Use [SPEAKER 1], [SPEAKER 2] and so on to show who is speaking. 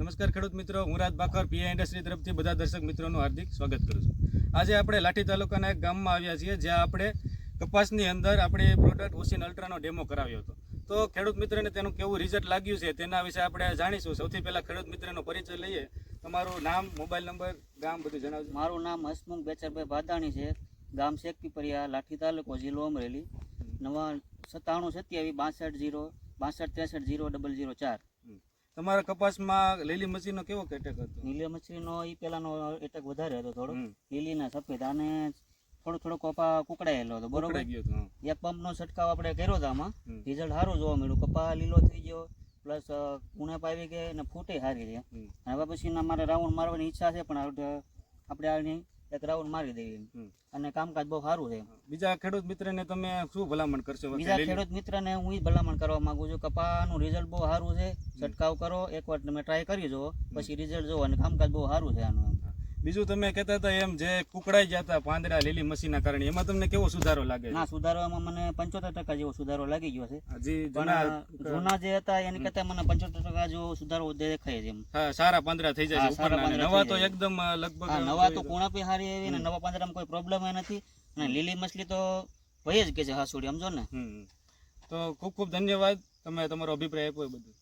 [SPEAKER 1] નમસ્કાર ખેડૂત મિત્રો, હું રાજ બાખર પીઆઈ ઇન્ડસ્ટ્રી તરફથી બધા દર્શક મિત્રોનું હાર્દિક સ્વાગત કરું છું. આજે આપણે લાઠી તાલુકાના એક ગામમાં આવ્યા છીએ, જ્યાં આપણે કપાસની અંદર આપણે પ્રોડક્ટ ઓસિન અલ્ટ્રાનો ડેમો કરાવ્યો હતો. તો ખેડૂત મિત્રને તેનું કેવું રિઝલ્ટ લાગ્યું છે તેના વિશે આપણે જાણીશું. સૌથી પહેલાં ખેડૂત મિત્રનો પરિચય લઈએ. તમારું નામ, મોબાઈલ નંબર, ગામ બધું જણાવજો.
[SPEAKER 2] મારું નામ હસમુખ બેચરભાઈ ભાદાણી છે. ગામ શેખપીપરિયા લાઠી તાલુકો, જિલ્લો અમરેલી. નવા સત્તાણું સત્યાવીસ, બાસઠ જીરો, બાસઠ ત્રેસઠ જીરો ડબલ જીરો ચાર.
[SPEAKER 1] તમારા કપાસમાં લીલી મચ્છીનો કેવો એટેક હતો?
[SPEAKER 2] લીલી મચ્છીનો એ પહેલાનો એટેક વધારે હતો થોડો. લીલીના સફેદ અને થોડો થોડો કપા કુકડાયેલો હતો બરોબર. એક પંપનો છંટકાવ આપણે કર્યો હતો આમાં. રિઝલ્ટ સારું જોવા મળ્યું. કપા લીલો થઈ ગયો પ્લસ ઉણપ આવી ગઈ અને ફૂટે સારી રહી હવે પછી મારે રાઉન્ડ મારવાની ઈચ્છા છે પણ આપણે આની એક રાઉન્ડ મારી
[SPEAKER 1] દેવી
[SPEAKER 2] અને કામકાજ બહુ સારું છે
[SPEAKER 1] બીજા ખેડૂત મિત્રને તમે શું ભલામણ કરશો?
[SPEAKER 2] બીજા ખેડૂત મિત્રને હું એ ભલામણ કરવા માંગુ છું કપાનું રિઝલ્ટ બહુ સારું છે. છંટકાવ કરો. એકવાર તમે ટ્રાય કરી જુઓ. પછી રિઝલ્ટ જુઓ અને કામકાજ બહુ સારું છે આનું.
[SPEAKER 1] બીજું તમે કહેતા હતા એમ જે કુકડાઈ ગયા હતા પાંદડા લીલી મસીના કારણે એમાં તમને કેવો સુધારો લાગે?
[SPEAKER 2] ના સુધારવામાં મને પંચોતેર ટકા જેવો સુધારો લાગી ગયો છે.
[SPEAKER 1] હજી જૂના
[SPEAKER 2] જે હતા એની કરતા મને પંચોતેર ટકા જેવો સુધારો દેખાય છે
[SPEAKER 1] હા, સારા પાંદડા થઈ જાય છે નવા તો એકદમ લગભગ
[SPEAKER 2] નવા તો કુણાપી સારી એવી ને નવા પાંદડામાં કોઈ પ્રોબ્લેમ નથી. અને લીલી મછલી તો ભય જ કે છે હાસુડી સમજો ને.
[SPEAKER 1] તો ખૂબ ખૂબ ધન્યવાદ. તમે તમારો અભિપ્રાય આપ્યો બધું